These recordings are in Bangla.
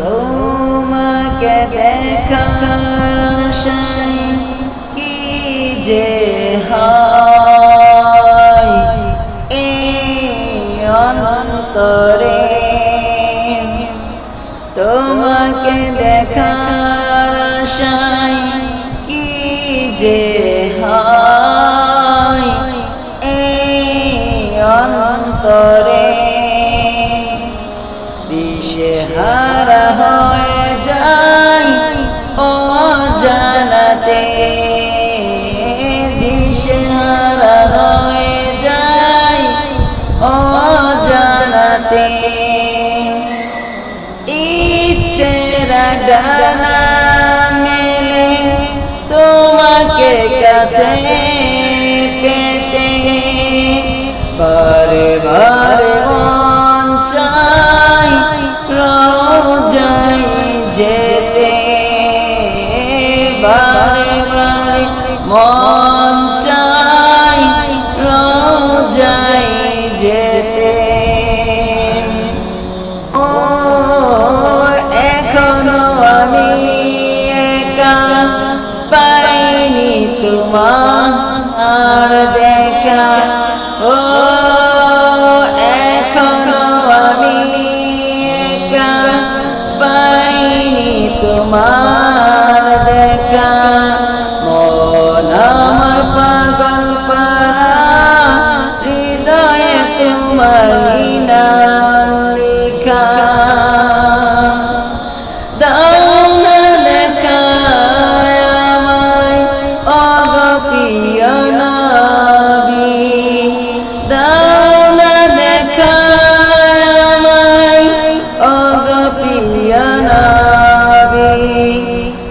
তোমাকে দেখার কি যে হয়? অন্তরে তোমাকে দেখার জানাতে ইচ্ছেরা ডানা মেলে তোমাকে কাছে পেতে। বারে বারে মন চাই রোজাই যেতে। বারে বারে মন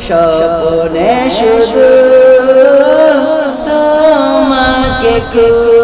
স্বপ্নে শুধু তোমাকে খুঁজি